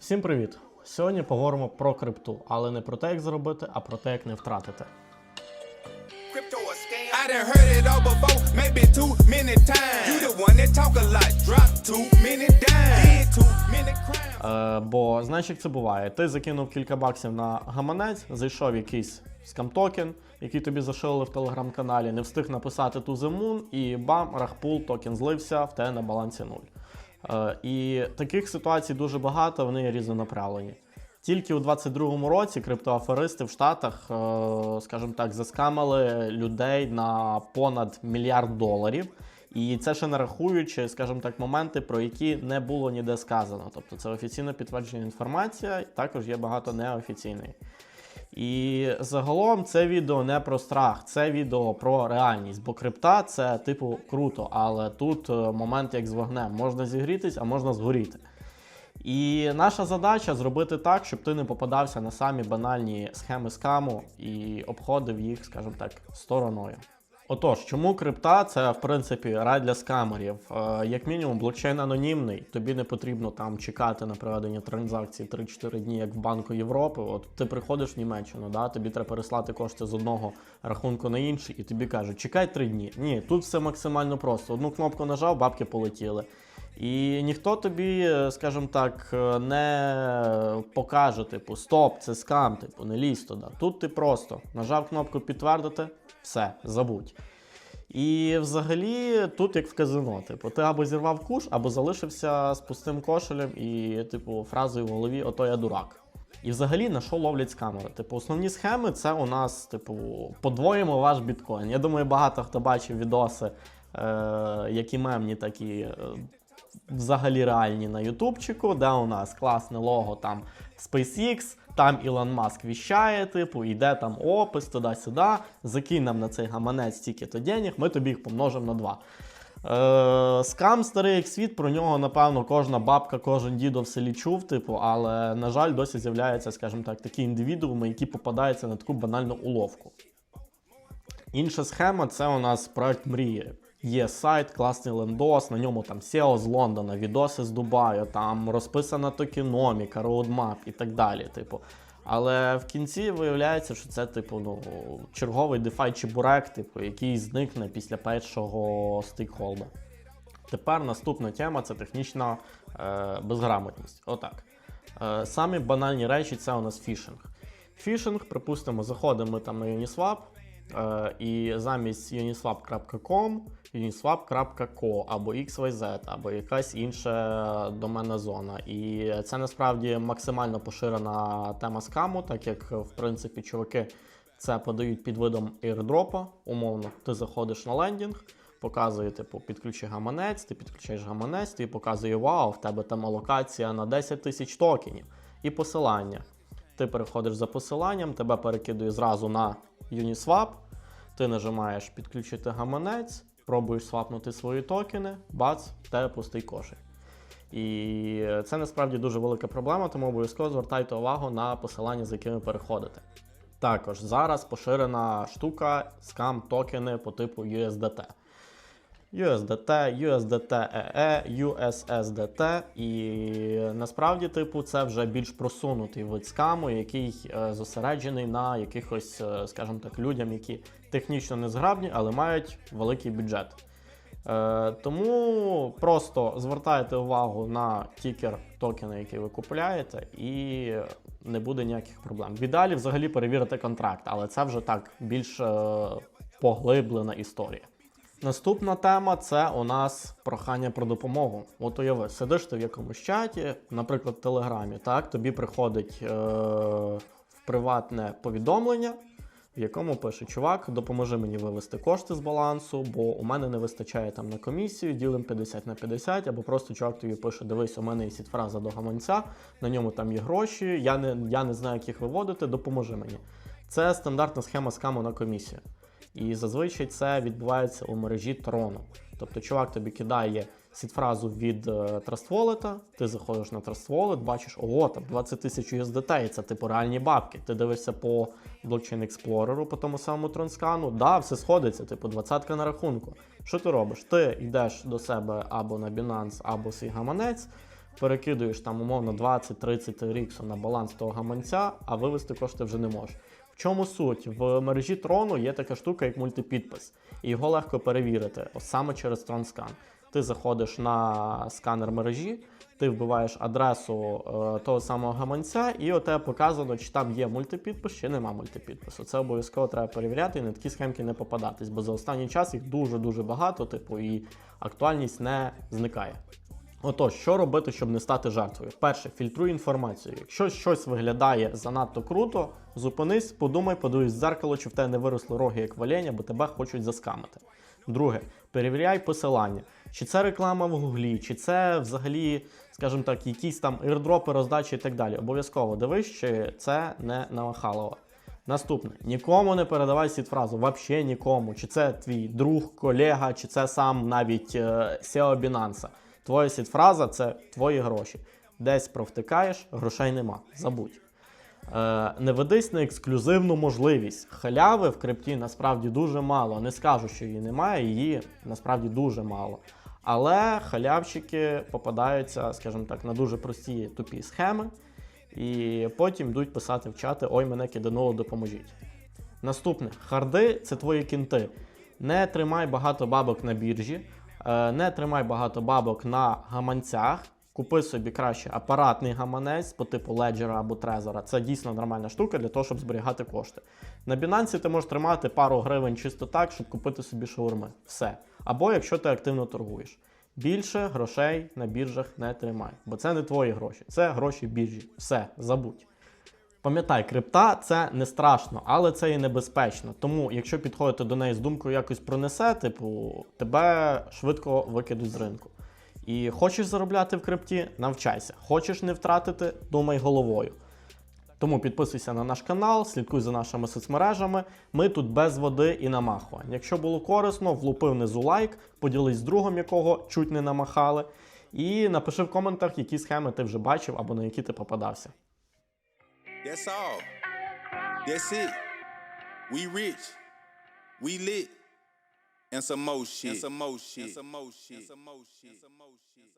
Всім привіт! Сьогодні поговоримо про крипту, але не про те, як зробити, а про те, як не втратити. Е, бо знаєш, як це буває? Ти закинув кілька баксів на гаманець, зайшов якийсь скам-токен, який тобі зашили в телеграм-каналі, не встиг написати ту зимун, і бам, рахпул, токен злився, в тебе на балансі нуль. Е, і таких ситуацій дуже багато, вони є різнонаправлені. Тільки у 22-му році криптоаферисти в Штатах, е, скажімо так, заскамили людей на понад мільярд доларів. І це ще не рахуючи, скажімо так, моменти, про які не було ніде сказано. Тобто це офіційно підтверджена інформація, також є багато неофіційної. І загалом це відео не про страх, це відео про реальність. Бо крипта це типу круто, але тут е, момент як з вогнем. Можна зігрітись, а можна згоріти. І наша задача зробити так, щоб ти не попадався на самі банальні схеми скаму і обходив їх, скажімо так, стороною. Отож, чому крипта це в принципі рай для скамерів? Е, як мінімум, блокчейн анонімний, тобі не потрібно там чекати на проведення транзакцій 3-4 дні, як в Банку Європи. От ти приходиш в Німеччину, да, тобі треба переслати кошти з одного рахунку на інший, і тобі кажуть, чекай 3 дні. Ні, тут все максимально просто. Одну кнопку нажав, бабки полетіли. І ніхто тобі, е, скажімо так, е, не покаже, типу, стоп, це скам, типу, не лізь туди. Тут ти просто нажав кнопку підтвердити, все, забудь. І взагалі тут як в казино, типу, ти або зірвав куш, або залишився з пустим кошелем і, типу, фразою в голові Ото я дурак. І взагалі на що ловлять скамери? Типу, основні схеми це у нас, типу, подвоїмо ваш біткоін. Я думаю, багато хто бачив відоси, е, які мемні, такі е, взагалі реальні на Ютубчику, де у нас класне лого там SpaceX, там Ілон Маск віщає, типу, йде там опис туди-сюди, закинь нам на цей гаманець стільки-то денег, ми тобі їх помножимо на два. Е, скам старий як світ, про нього, напевно, кожна бабка, кожен дідо в селі чув, типу, але, на жаль, досі з'являються, скажімо так, такі індивідууми, які попадаються на таку банальну уловку. Інша схема це у нас проект мрії. Є сайт, класний лендос, на ньому там SEO з Лондона, відоси з Дубаю, там розписана токеноміка, роудмап і так далі. Типу. Але в кінці виявляється, що це типу ну, черговий DeFi чебурек, типу, який зникне після першого стейкхолда. Тепер наступна тема це технічна е, безграмотність. Отак. Е, самі банальні речі це у нас фішинг. Фішинг, припустимо, заходимо там на Uniswap, і замість uniswap.com, uniswap.co або XYZ, або якась інша доменна зона. І це насправді максимально поширена тема скаму, так як в принципі чуваки це подають під видом airdropа. Умовно, ти заходиш на лендінг, показує, типу, підключи гаманець, ти підключаєш гаманець, тобі показує вау, в тебе там алокація на 10 тисяч токенів і посилання. Ти переходиш за посиланням, тебе перекидує зразу на Uniswap, ти нажимаєш підключити гаманець, пробуєш свапнути свої токени, бац, в тебе пустий кошик. І це насправді дуже велика проблема, тому обов'язково звертайте увагу на посилання, за якими переходите. Також зараз поширена штука скам токени по типу USDT. USDT, USDT EE, USSDT, і насправді, типу, це вже більш просунутий вид скаму, який е, зосереджений на якихось, е, скажімо так, людям, які технічно не зграбні, але мають великий бюджет. Е, тому просто звертайте увагу на тікер токена, який ви купуєте, і не буде ніяких проблем. В взагалі перевірити контракт, але це вже так більш поглиблена історія. Наступна тема це у нас прохання про допомогу. От уяви, сидиш ти в якомусь чаті, наприклад, в Телеграмі, так, тобі приходить е- в приватне повідомлення, в якому пише: Чувак, допоможи мені вивести кошти з балансу, бо у мене не вистачає там на комісію, ділим 50 на 50, або просто чувак тобі пише: Дивись, у мене є сітфраза до гаманця, на ньому там є гроші, я не, я не знаю, як їх виводити, допоможи мені. Це стандартна схема скаму на комісію. І зазвичай це відбувається у мережі Трону. Тобто, чувак тобі кидає сітфразу від е, Trust ти заходиш на Wallet, бачиш, ого, там 20 тисяч USDT, і це типу реальні бабки. Ти дивишся по блокчейн Explorer, по тому самому транскану, да, все сходиться, типу 20 на рахунку. Що ти робиш? Ти йдеш до себе або на Binance, або свій гаманець, перекидуєш там умовно 20-30 ріксу на баланс того гаманця, а вивести кошти вже не можеш. Чому суть? В мережі трону є така штука, як мультипідпис, і його легко перевірити ось саме через TronScan. Ти заходиш на сканер мережі, ти вбиваєш адресу е, того самого гаманця, і у тебе показано, чи там є мультипідпис, чи нема мультипідпису. Це обов'язково треба перевіряти і на такі схемки не попадатись, бо за останній час їх дуже-дуже багато, типу, і актуальність не зникає. Отож, що робити, щоб не стати жертвою? Перше, фільтруй інформацію. Якщо щось виглядає занадто круто, зупинись, подумай, подивись в дзеркало, чи в тебе не виросли роги як валення, бо тебе хочуть заскамити. Друге, перевіряй посилання. Чи це реклама в гуглі, чи це взагалі, скажімо так, якісь там ірдропи, роздачі і так далі. Обов'язково дивись, чи це не намахалово. Наступне, нікому не передавай сід-фразу, взагалі нікому. Чи це твій друг, колега, чи це сам навіть е, SEO Binance. Твоя сід-фраза це твої гроші. Десь провтикаєш, грошей нема. Забудь. Е, не ведись на ексклюзивну можливість. Халяви в крипті насправді дуже мало. Не скажу, що її немає, її насправді дуже мало. Але халявщики попадаються, скажімо так, на дуже прості тупі схеми, і потім йдуть писати в чати: Ой, мене кидануло, допоможіть. Наступне, харди це твої кінти. Не тримай багато бабок на біржі, не тримай багато бабок на гаманцях. Купи собі краще апаратний гаманець по типу Ledger або Trezor. Це дійсно нормальна штука для того, щоб зберігати кошти. На Binance ти можеш тримати пару гривень чисто так, щоб купити собі шаурми. Все. Або якщо ти активно торгуєш. Більше грошей на біржах не тримай, бо це не твої гроші, це гроші біржі. Все, забудь. Пам'ятай, крипта це не страшно, але це і небезпечно. Тому, якщо підходити до неї з думкою якось пронесе, типу, тебе швидко викидуть з ринку. І хочеш заробляти в крипті, навчайся. Хочеш не втратити, думай головою. Тому підписуйся на наш канал, слідкуй за нашими соцмережами. Ми тут без води і намахувань. Якщо було корисно, влупи внизу лайк, поділись з другом, якого чуть не намахали. І напиши в коментах, які схеми ти вже бачив або на які ти попадався. That's all. That's it. We rich. We lit. And some more shit. And some more shit. And some more shit. And some more shit. And some more shit.